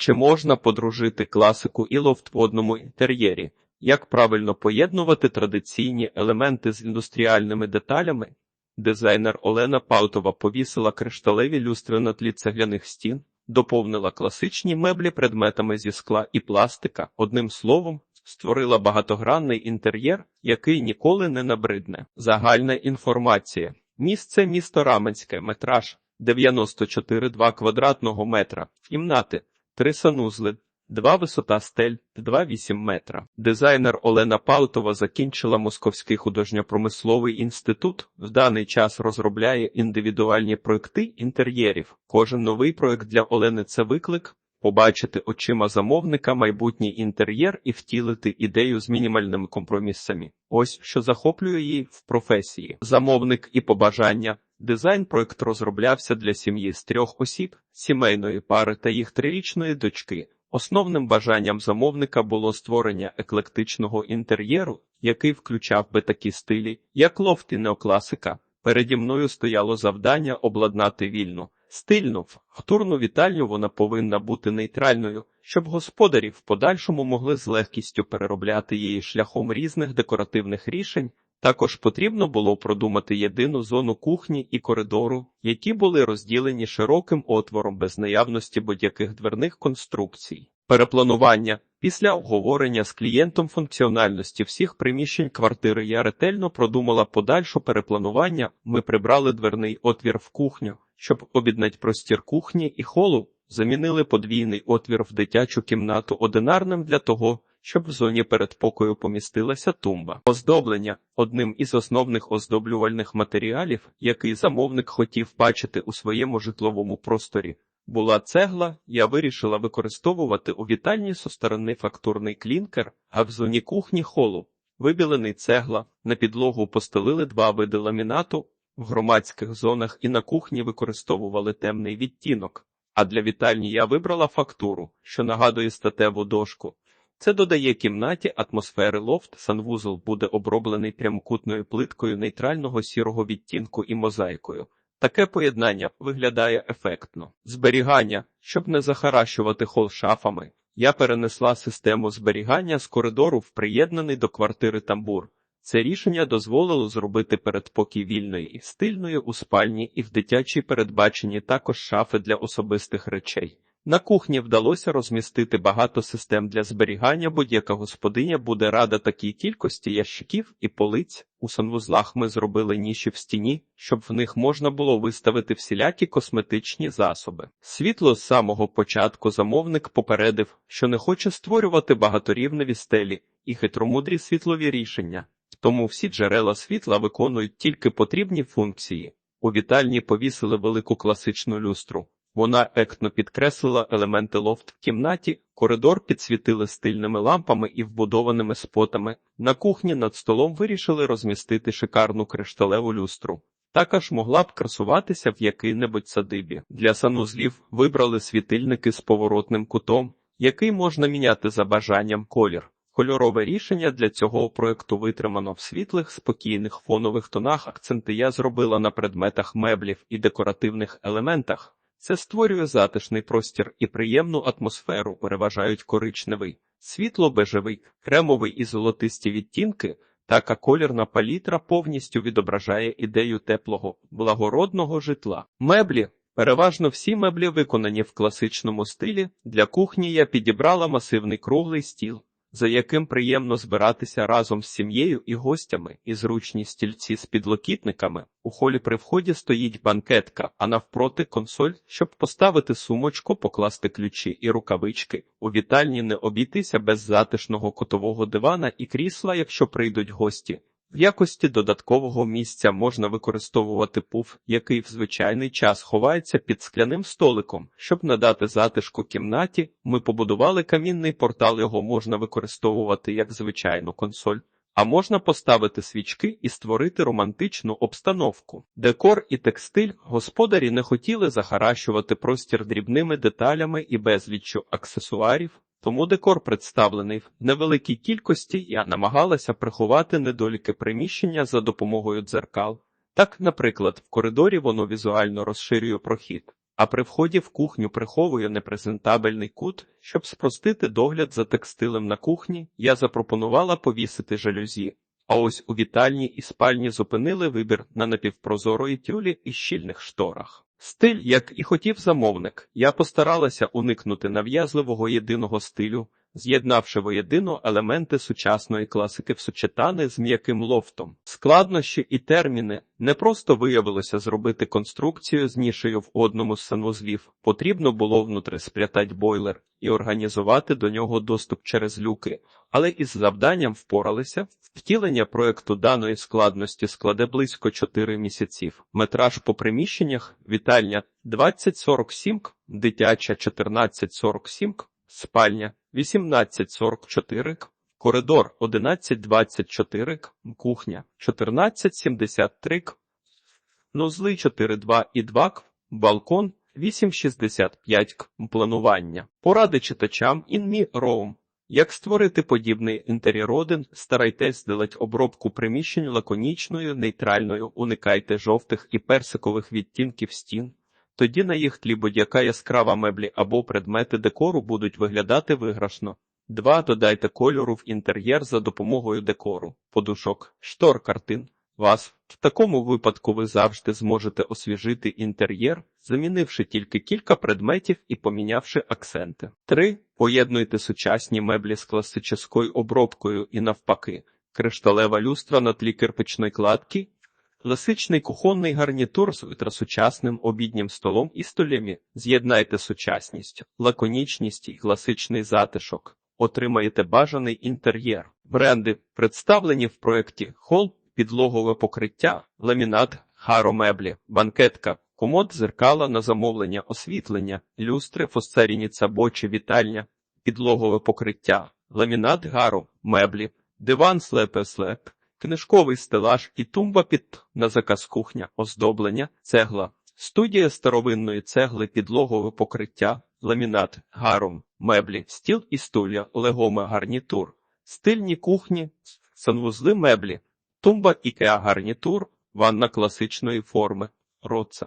Чи можна подружити класику і лофт в одному інтер'єрі? Як правильно поєднувати традиційні елементи з індустріальними деталями? Дизайнер Олена Паутова повісила кришталеві люстри на тлі цегляних стін, доповнила класичні меблі предметами зі скла і пластика, одним словом, створила багатогранний інтер'єр, який ніколи не набридне. Загальна інформація. Місце місто Раменське, метраж 94,2 квадратного метра, кімнати, 3 санузли, два висота стель, 2,8 метра. Дизайнер Олена Паутова закінчила Московський художньо-промисловий інститут. В даний час розробляє індивідуальні проекти інтер'єрів. Кожен новий проект для Олени це виклик. Побачити очима замовника майбутній інтер'єр і втілити ідею з мінімальними компромісами. Ось що захоплює її в професії. Замовник і побажання. Дизайн-проект розроблявся для сім'ї з трьох осіб, сімейної пари та їх трирічної дочки. Основним бажанням замовника було створення еклектичного інтер'єру, який включав би такі стилі, як лофт і неокласика. Переді мною стояло завдання обладнати вільну, стильну, фактурну вітальню вона повинна бути нейтральною, щоб господарі в подальшому могли з легкістю переробляти її шляхом різних декоративних рішень. Також потрібно було продумати єдину зону кухні і коридору, які були розділені широким отвором без наявності будь-яких дверних конструкцій. Перепланування після обговорення з клієнтом функціональності всіх приміщень квартири я ретельно продумала подальше перепланування. Ми прибрали дверний отвір в кухню, щоб обіднати простір кухні і холу. Замінили подвійний отвір в дитячу кімнату одинарним для того, щоб в зоні передпокою помістилася тумба. Оздоблення одним із основних оздоблювальних матеріалів, який замовник хотів бачити у своєму житловому просторі. Була цегла, я вирішила використовувати у вітальні со сторони фактурний клінкер, а в зоні кухні холу. Вибілений цегла, на підлогу постелили два види ламінату, в громадських зонах і на кухні використовували темний відтінок. А для вітальні я вибрала фактуру, що нагадує статеву дошку. Це додає кімнаті атмосфери лофт, санвузол буде оброблений прямокутною плиткою нейтрального сірого відтінку і мозаїкою. Таке поєднання виглядає ефектно. Зберігання, щоб не захаращувати хол шафами, я перенесла систему зберігання з коридору в приєднаний до квартири тамбур. Це рішення дозволило зробити передпокій вільної і стильної у спальні і в дитячій передбаченні також шафи для особистих речей. На кухні вдалося розмістити багато систем для зберігання. Будь-яка господиня буде рада такій кількості ящиків і полиць. У санвузлах ми зробили ніші в стіні, щоб в них можна було виставити всілякі косметичні засоби. Світло з самого початку замовник попередив, що не хоче створювати багаторівневі стелі і хитромудрі світлові рішення. Тому всі джерела світла виконують тільки потрібні функції. У вітальні повісили велику класичну люстру. Вона ектно підкреслила елементи лофт в кімнаті, коридор підсвітили стильними лампами і вбудованими спотами. На кухні над столом вирішили розмістити шикарну кришталеву люстру. Також могла б красуватися в який-небудь садибі. Для санузлів вибрали світильники з поворотним кутом, який можна міняти за бажанням колір. Кольорове рішення для цього проекту витримано в світлих, спокійних фонових тонах. Акценти я зробила на предметах меблів і декоративних елементах. Це створює затишний простір і приємну атмосферу, переважають коричневий, світло-бежевий, кремовий і золотисті відтінки. Така колірна палітра повністю відображає ідею теплого, благородного житла. Меблі. Переважно всі меблі виконані в класичному стилі. Для кухні я підібрала масивний круглий стіл, за яким приємно збиратися разом з сім'єю і гостями, і зручні стільці з підлокітниками. У холі при вході стоїть банкетка, а навпроти консоль, щоб поставити сумочку, покласти ключі і рукавички. У вітальні не обійтися без затишного котового дивана і крісла, якщо прийдуть гості. В якості додаткового місця можна використовувати пуф, який в звичайний час ховається під скляним столиком. Щоб надати затишку кімнаті, ми побудували камінний портал, його можна використовувати як звичайну консоль, а можна поставити свічки і створити романтичну обстановку. Декор і текстиль господарі не хотіли захаращувати простір дрібними деталями і безліччю аксесуарів. Тому декор представлений в невеликій кількості я намагалася приховати недоліки приміщення за допомогою дзеркал. Так, наприклад, в коридорі воно візуально розширює прохід, а при вході в кухню приховує непрезентабельний кут. Щоб спростити догляд за текстилем на кухні, я запропонувала повісити жалюзі. А ось у вітальні і спальні зупинили вибір на напівпрозорої тюлі і щільних шторах. Стиль, як і хотів замовник, я постаралася уникнути нав'язливого єдиного стилю, з'єднавши воєдино елементи сучасної класики в сучетани з м'яким лофтом. Складнощі і терміни не просто виявилося зробити конструкцію з нішею в одному з санвузлів, потрібно було внутри сплятати бойлер і організувати до нього доступ через люки, але із завданням впоралися. Втілення проекту даної складності складе близько 4 місяців. Метраж по приміщеннях вітальня 2047, дитяча 1447, спальня 1844, коридор 1124, к, кухня 1473, к, нозли 42 і 2, балкон 865 к, планування. Поради читачам інмі роум. Як створити подібний інтер'єр один, старайтесь зделать обробку приміщень лаконічною, нейтральною, уникайте жовтих і персикових відтінків стін. Тоді на їх тлі будь-яка яскрава меблі або предмети декору будуть виглядати виграшно. 2. Додайте кольору в інтер'єр за допомогою декору, подушок, штор картин. Вас в такому випадку ви завжди зможете освіжити інтер'єр, замінивши тільки кілька предметів і помінявши акценти. 3. Поєднуйте сучасні меблі з класичною обробкою і навпаки, кришталева люстра на тлі кирпичної кладки, класичний кухонний гарнітур з ультрасучасним обіднім столом і столями. З'єднайте сучасність, лаконічність і класичний затишок. Отримаєте бажаний інтер'єр. Бренди, представлені в проєкті Холл, підлогове покриття, ламінат, харомеблі, банкетка, комод зеркала на замовлення, освітлення, люстри, фосцеріні цабочі, вітальня, підлогове покриття, ламінат гару, меблі, диван слепе слеп, книжковий стелаж і тумба під на заказ кухня, оздоблення, цегла, студія старовинної цегли, підлогове покриття, ламінат, гарум, меблі, стіл і стуля, легоме гарнітур, стильні кухні, санвузли меблі, Тумба Ікеа гарнітур, ванна класичної форми, роца.